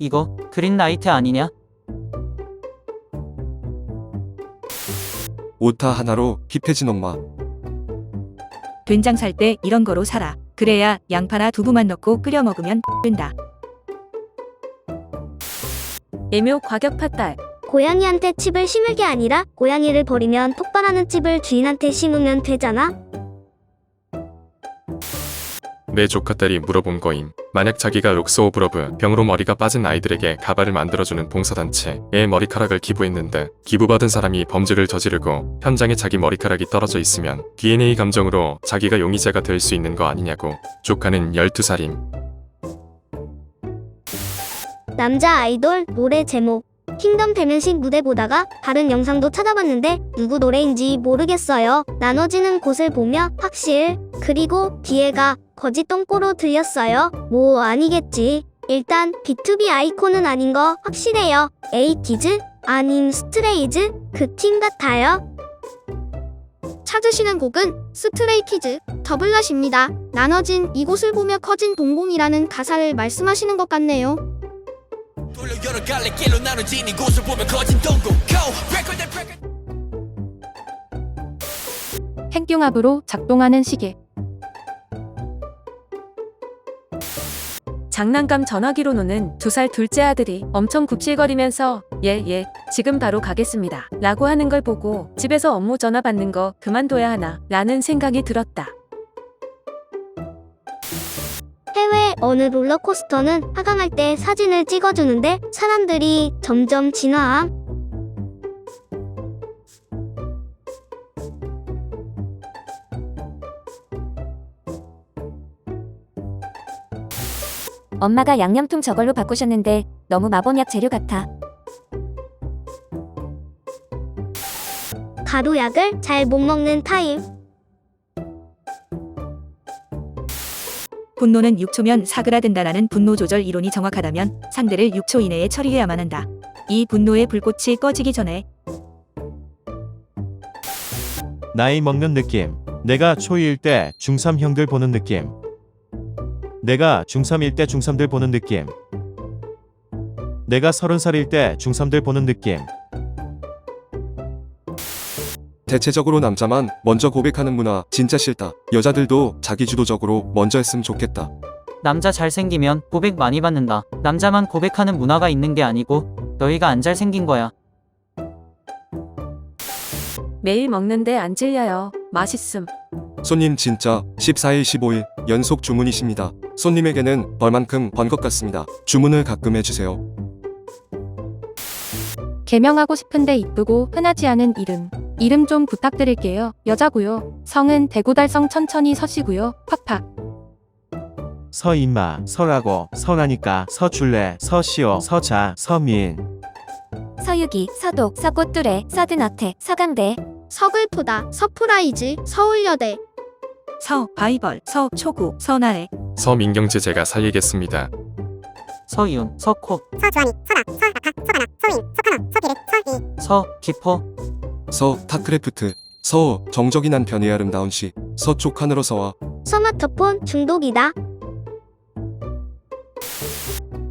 이거 그린라이트 아니냐? 오타 하나로 힙해진 엄마. 된장 살 때 이런 거로 사라. 그래야 양파나 두부만 넣고 끓여 먹으면 된다. 애묘 과격 팥달. 고양이한테 칩을 심을 게 아니라 고양이를 버리면 폭발하는 칩을 주인한테 심으면 되잖아. 내 조카 딸이 물어본 거임. 만약 자기가 록스 오브 러브 병으로 머리가 빠진 아이들에게 가발을 만들어주는 봉사단체에 머리카락을 기부했는데 기부받은 사람이 범죄를 저지르고 현장에 자기 머리카락이 떨어져 있으면 DNA 감정으로 자기가 용의자가 될 수 있는 거 아니냐고 조카는 12살임. 남자 아이돌 노래 제목 킹덤 대면식 무대 보다가 다른 영상도 찾아봤는데 누구 노래인지 모르겠어요. 나눠지는 곳을 보며 확실 그리고 뒤에가 거짓 똥꼬로 들렸어요. 뭐 아니겠지. 일단 B2B 아이콘은 아닌 거 확실해요. 에이티즈 아님 스트레이즈 그 팀 같아요. 찾으시는 곡은 스트레이키즈 더블라시입니다. 나눠진 이곳을 보며 커진 동공이라는 가사를 말씀하시는 것 같네요. 돌려 여러 갈래 길로 나눠진 이곳을 보면 거진 동공 Go! Record that record 핵융합으로 작동하는 시계. 장난감 전화기로 노는 두 살 둘째 아들이 엄청 굽실거리면서 예, 예, 지금 바로 가겠습니다. 라고 하는 걸 보고 집에서 업무 전화 받는 거 그만둬야 하나 라는 생각이 들었다. 해외 어느 롤러코스터는 하강할 때 사진을 찍어주는데 사람들이 점점 진화함. 엄마가 양념통 저걸로 바꾸셨는데 너무 마법약 재료 같아. 가루약을 잘 못 먹는 타입. 분노는 6초면 사그라든다라는 분노 조절 이론이 정확하다면 상대를 6초 이내에 처리해야만 한다. 이 분노의 불꽃이 꺼지기 전에 나이 먹는 느낌. 내가 초2일 때 중3 형들 보는 느낌. 내가 중3일 때 중3들 보는 느낌. 내가 30살일 때 중3들 보는 느낌. 대체적으로 남자만 먼저 고백하는 문화 진짜 싫다. 여자들도 자기주도적으로 먼저 했으면 좋겠다. 남자 잘생기면 고백 많이 받는다. 남자만 고백하는 문화가 있는 게 아니고 너희가 안 잘생긴 거야. 매일 먹는데 안 질려요. 맛있음. 손님 진짜 14일 15일 연속 주문이십니다. 손님에게는 벌만큼 번 것 같습니다. 주문을 가끔 해주세요. 개명하고 싶은데 이쁘고 흔하지 않은 이름. 이름 좀 부탁드릴게요. 여자고요. 성은 대구달성 천천히 서시고요. 팍팍. 서 임마, 서라고, 서라니까, 서줄래, 서시오, 서자, 서민. 서유기, 서독, 서꽃뚜레, 서든어태, 서강대. 서글프다, 서프라이즈, 서울여대. 서 바이벌, 서 초구, 서나래, 서민경제 제가 살리겠습니다. 서이운, 서코, 서주환이, 설아, 서아카, 서바나, 서민, 석하나, 서기래, 서희. 서 기포, 서 타크래프트. 서 정적이 난 편의 아름다운 시. 서쪽 하늘어 서와. 스마트폰 중독이다.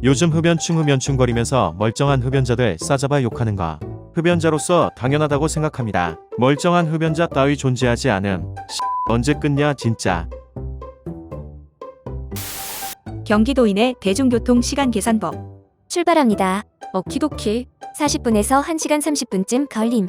요즘 흡연충 흡연충거리면서 멀쩡한 흡연자들 싸잡아 욕하는 거. 흡연자로서 당연하다고 생각합니다. 멀쩡한 흡연자 따위 존재하지 않음. 언제 끝냐 진짜. 경기도인의 대중교통 시간 계산법. 출발합니다. 어키도키. 40분에서 1시간 30분쯤 걸림.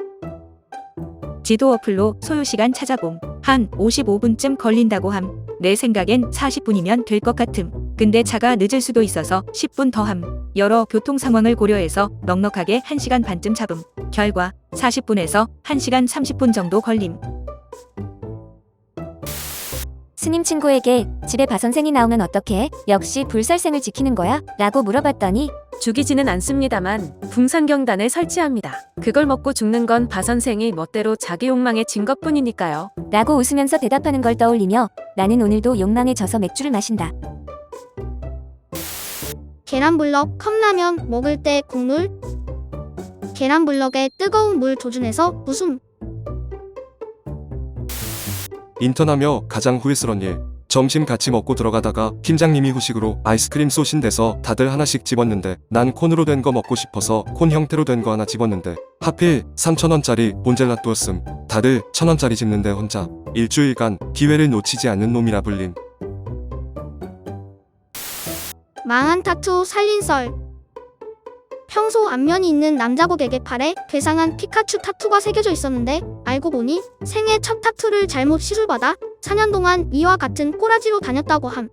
지도 어플로 소요 시간 찾아봄. 한 55분쯤 걸린다고 함. 내 생각엔 40분이면 될 것 같음. 근데 차가 늦을 수도 있어서 10분 더 함. 여러 교통 상황을 고려해서 넉넉하게 1시간 반쯤 잡음. 결과 40분에서 1시간 30분 정도 걸림. 스님 친구에게 집에 바 선생이 나오면 어떡해? 역시 불살생을 지키는 거야? 라고 물어봤더니 죽이지는 않습니다만 붕상경단을 설치합니다. 그걸 먹고 죽는 건 바 선생이 멋대로 자기 욕망에 진 것뿐이니까요. 라고 웃으면서 대답하는 걸 떠올리며 나는 오늘도 욕망에 져서 맥주를 마신다. 계란블럭, 컵라면 먹을 때 국물. 계란블럭에 뜨거운 물 조준해서 부숨. 인턴하며 가장 후회스러운 일. 점심 같이 먹고 들어가다가 팀장님이 후식으로 아이스크림 쏘신대서 다들 하나씩 집었는데 난 콘으로 된 거 먹고 싶어서 콘 형태로 된 거 하나 집었는데 하필 3천원짜리 본젤라또였음. 다들 천원짜리 집는데 혼자 일주일간 기회를 놓치지 않는 놈이라 불림. 망한 타투 살린 썰. 평소 안면이 있는 남자 고객의 팔에 괴상한 피카츄 타투가 새겨져 있었는데 알고 보니 생애 첫 타투를 잘못 시술받아 4년 동안 이와 같은 꼬라지로 다녔다고 함.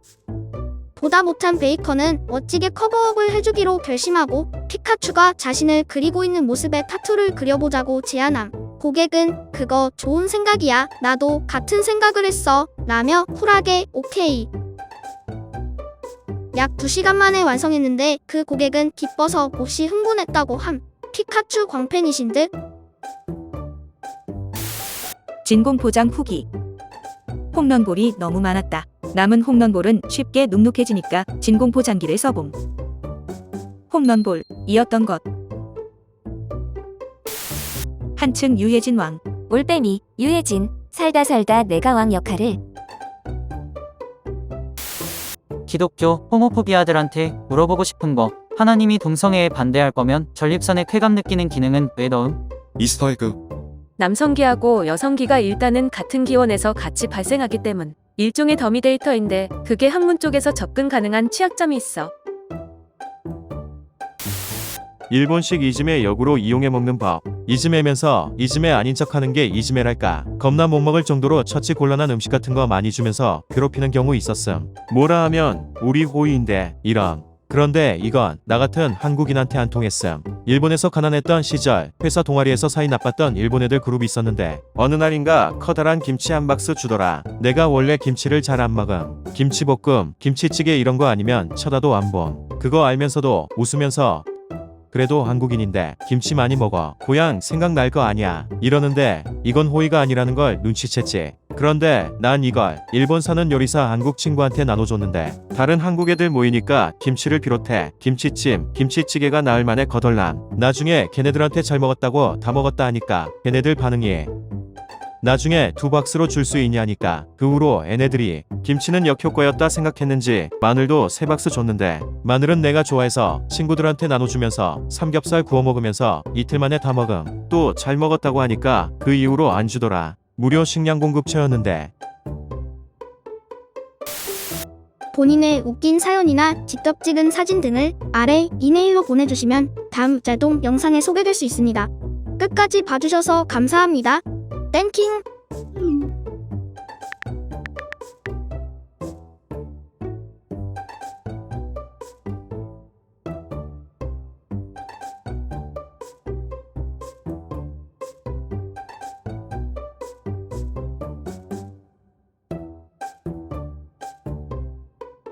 보다 못한 베이커는 멋지게 커버업을 해주기로 결심하고 피카츄가 자신을 그리고 있는 모습에 타투를 그려보자고 제안함. 고객은 그거 좋은 생각이야. 나도 같은 생각을 했어. 라며 쿨하게 오케이. 약 2시간 만에 완성했는데 그 고객은 기뻐서 몹시 흥분했다고 함. 피카츄 광팬이신 듯 진공 포장 후기. 홈런볼이 너무 많았다. 남은 홈런볼은 쉽게 눅눅해지니까 진공 포장기를 써봄. 홈런볼 이었던 것. 한층 유해진 왕. 올빼미, 유해진, 살다 살다 내가 왕 역할을 기독교 호모포비아들한테 물어보고 싶은 거. 하나님이 동성애에 반대할 거면 전립선에 쾌감 느끼는 기능은 왜 넣음? 이스터에그 남성기하고 여성기가 일단은 같은 기원에서 같이 발생하기 때문. 일종의 더미 데이터인데 그게 학문 쪽에서 접근 가능한 취약점이 있어. 일본식 이즈메 역으로 이용해 먹는 법. 이즈메면서 이즈메 아닌 척하는 게 이즈메랄까. 겁나 못 먹을 정도로 처치 곤란한 음식 같은 거 많이 주면서 괴롭히는 경우 있었음. 뭐라 하면 우리 호의인데 이런. 그런데 이건 나 같은 한국인한테 안 통했음. 일본에서 가난했던 시절 회사 동아리에서 사이 나빴던 일본 애들 그룹이 있었는데 어느 날인가 커다란 김치 한 박스 주더라. 내가 원래 김치를 잘 안 먹음. 김치볶음, 김치찌개 이런 거 아니면 쳐다도 안 봄. 그거 알면서도 웃으면서 그래도 한국인인데 김치 많이 먹어. 고향 생각날 거 아니야. 이러는데 이건 호의가 아니라는 걸 눈치챘지. 그런데 난 이걸 일본 사는 요리사 한국 친구한테 나눠줬는데 다른 한국 애들 모이니까 김치를 비롯해 김치찜, 김치찌개가 나을 만에 거덜남. 나중에 걔네들한테 잘 먹었다고 다 먹었다 하니까 걔네들 반응이 나중에 두 박스로 줄 수 있냐니까 그 후로 애네들이 김치는 역효과였다 생각했는지 마늘도 세 박스 줬는데 마늘은 내가 좋아해서 친구들한테 나눠주면서 삼겹살 구워 먹으면서 이틀 만에 다 먹음 또 잘 먹었다고 하니까 그 이후로 안 주더라 무료 식량 공급처였는데 본인의 웃긴 사연이나 직접 찍은 사진 등을 아래 이메일로 보내주시면 다음 자동 영상에 소개될 수 있습니다. 끝까지 봐주셔서 감사합니다. 땡킹!